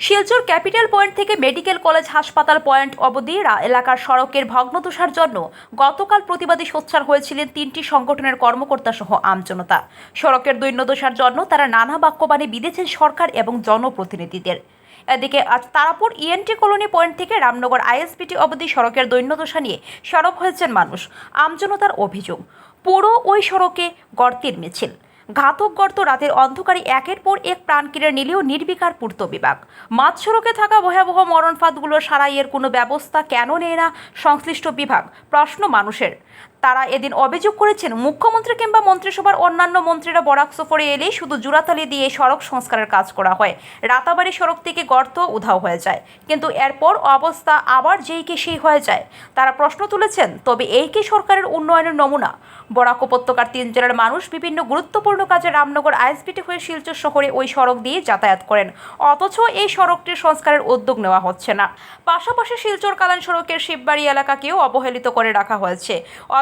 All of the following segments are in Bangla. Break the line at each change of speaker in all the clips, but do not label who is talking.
শিলচর ক্যাপিটাল পয়েন্ট থেকে মেডিকেল কলেজ হাসপাতাল পয়েন্ট অবধি এলাকার সড়কের ভগ্নদশার জন্য গতকাল প্রতিবাদী সোচ্চার হয়েছিলেন তিনটি সংগঠনের কর্মকর্তা সহ আমজনতা সড়কের দৈন্যদশার জন্য তারা নানা বাক্যবাণী বিঁধেছেন সরকার এবং জনপ্রতিনিধিদের। এদিকে আজ তারাপুর ইএনটি কলোনি পয়েন্ট থেকে রামনগর আইএসপিটি অবধি সড়কের দৈন্যদশা নিয়ে সরব হয়েছেন মানুষ আমজনতার অভিযোগ। পুরো ওই সড়কে গর্তের মিছিল ঘাতক গর্ত রাতের অন্ধকারে একের পর এক প্রাণ কেড়ে নিলেও নির্বিকার পূর্ত বিভাগ। মাছ সড়কে থাকা ভয়াবহ মরণফাঁদগুলো সারাইয়ের কোনো ব্যবস্থা কেন নেয় না সংশ্লিষ্ট বিভাগ? প্রশ্ন মানুষের। তারা এদিন অভিযোগ করেছেন, মুখ্যমন্ত্রী কিংবা মন্ত্রিসভার অন্যান্য মন্ত্রীরা বরাক সফরে এলেই শুধু জুরাতালি দিয়ে সড়ক সংস্কারের কাজ করা হয়। রাতাবাড়ি সড়ক থেকে গর্ত উধাও হয়ে যায়। কিন্তু এরপর অবস্থা আবার যেই কে সেই হয়ে যায়। তারা প্রশ্ন তুলেছেন, তবে এই কি সরকারের উন্নয়নের নমুনা? বরাক উপত্যকার তিন জেলার মানুষ বিভিন্ন গুরুত্বপূর্ণ কাজে রামনগর আইএসপিটি হয়ে শিলচর শহরে ওই সড়ক দিয়ে যাতায়াত করেন। অথচ এই সড়কটির সংস্কারের উদ্যোগ নেওয়া হচ্ছে না। পাশাপাশি শিলচর কালান সড়কের শিববাড়ি এলাকাকেও অবহেলিত করে রাখা হয়েছে।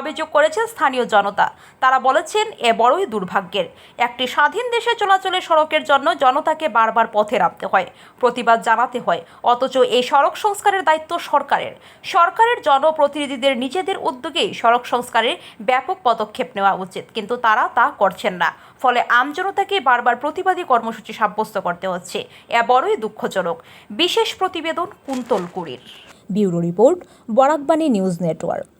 অভিযোগ করেছেন স্থানীয় জনতা। তারা বলেছেন, এ বড়ই দুর্ভাগ্যের। একটি স্বাধীন দেশে চলাচলের সড়কের জন্য জনতাকে বারবার পথে নামতে হয়, প্রতিবাদ জানাতে হয়। অথচ এই সড়ক সংস্কারের দায়িত্ব সরকারের। সরকারের জনপ্রতিনিধিদের নিজেদের উদ্যোগেই সড়ক সংস্কারের ব্যাপক পদক্ষেপ নেওয়া উচিত। কিন্তু তারা তা করছেন না। ফলে আমজনতাকে বারবার প্রতিবাদী কর্মসূচি সাব্যস্ত করতে হচ্ছে। এ বড়ই দুঃখজনক। বিশেষ প্রতিবেদন কুন্তল কুড়ির
bureau report, Barakbani news network.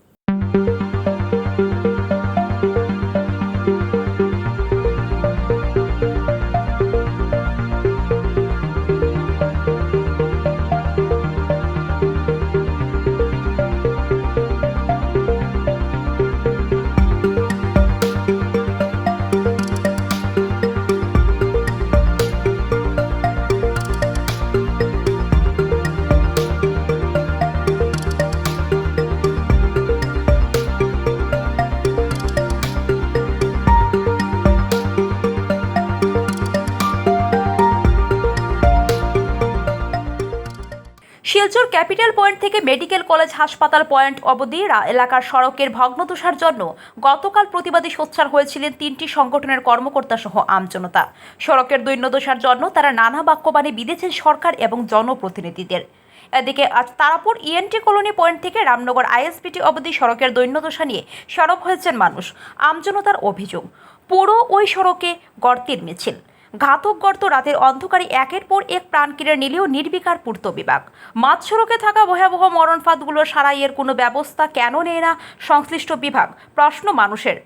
Silchar capital point থেকে মেডিকেল কলেজ হাসপাতাল পয়েন্ট অবধি এলাকার সড়কের ভগ্নদশার জন্য গতকাল প্রতিবাদী সোচ্চার হয়েছিলেন তিনটি সংগঠনের কর্মকর্তা সহ আমজনতা সড়কের দৈন্যদশার জন্য তারা নানা বাক্যবাণী বিঁধেছেন সরকার এবং জনপ্রতিনিধিদের। এদিকে আজ তারাপুর ইএনটি কলোনি পয়েন্ট থেকে রামনগর আইএসপিটি অবধি সড়কের দৈন্যদশা নিয়ে সরব হয়েছেন মানুষ আমজনতার অভিযোগ। পুরো ওই সড়কে গর্তের মিছিল। ঘাতক গর্ত রাতের অন্ধকারে একের পর এক প্রাণ কেড়ে নিলেও নির্বিকার পূর্ত বিভাগ। মাঝ সড়কে থাকা ভয়াবহ মরণফাঁদগুলো সারাইয়ের কোনো ব্যবস্থা কেন নেয় না সংশ্লিষ্ট বিভাগ? প্রশ্ন মানুষের।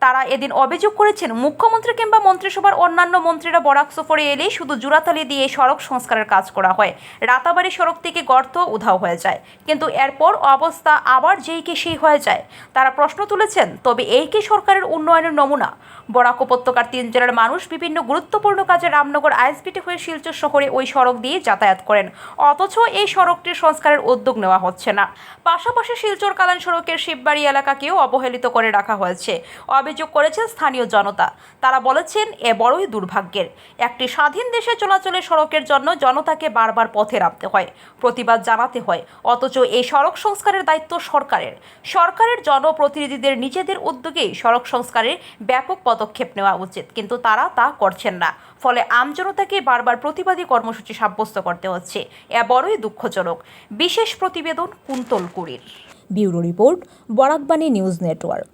তারা এদিন অভিযোগ করেছেন, মুখ্যমন্ত্রী কিংবা মন্ত্রিসভার অন্যান্য মন্ত্রীরা বরাক সফরে এলেই শুধু জুরাতালি দিয়ে সড়ক সংস্কারের কাজ করা হয়। রাতাবাড়ি সড়ক থেকে গর্ত উধাও হয়ে যায়। কিন্তু এরপর অবস্থা আবার যেই কে সেই হয়ে যায়। তারা প্রশ্ন তুলেছেন, তবে এই কি সরকারের উন্নয়নের নমুনা? বরাক উপত্যকার তিন জেলার মানুষ বিভিন্ন গুরুত্বপূর্ণ কাজে রামনগর আইএসপিটি হয়ে শিলচর শহরে ওই সড়ক দিয়ে যাতায়াত করেন। অথচ এই সড়কটির সংস্কারের উদ্যোগ নেওয়া হচ্ছে না। পাশাপাশি শিলচর কালান সড়কের শিববাড়ি এলাকাকেও অবহেলিত করে রাখা হয়েছে। অভিযোগ করেছেন স্থানীয় জনতা। তারা বলেছেন, এ বড়ই দুর্ভাগ্যের। একটি স্বাধীন দেশে চলাচলের সড়কের জন্য জনতাকে বারবার পথে নামতে হয়, প্রতিবাদ জানাতে হয়। অথচ এই সড়ক সংস্কারের দায়িত্ব সরকারের। সরকারের জনপ্রতিনিধিদের নিজেদের উদ্যোগেই সড়ক সংস্কারের ব্যাপক পদক্ষেপ নেওয়া উচিত। কিন্তু তারা তা করছেন না। ফলে আমজনতাকে বারবার প্রতিবাদী কর্মসূচি সাব্যস্ত করতে হচ্ছে। এ বড়ই দুঃখজনক। বিশেষ প্রতিবেদন কুন্তল কুড়ির
bureau report, Barakbani news network.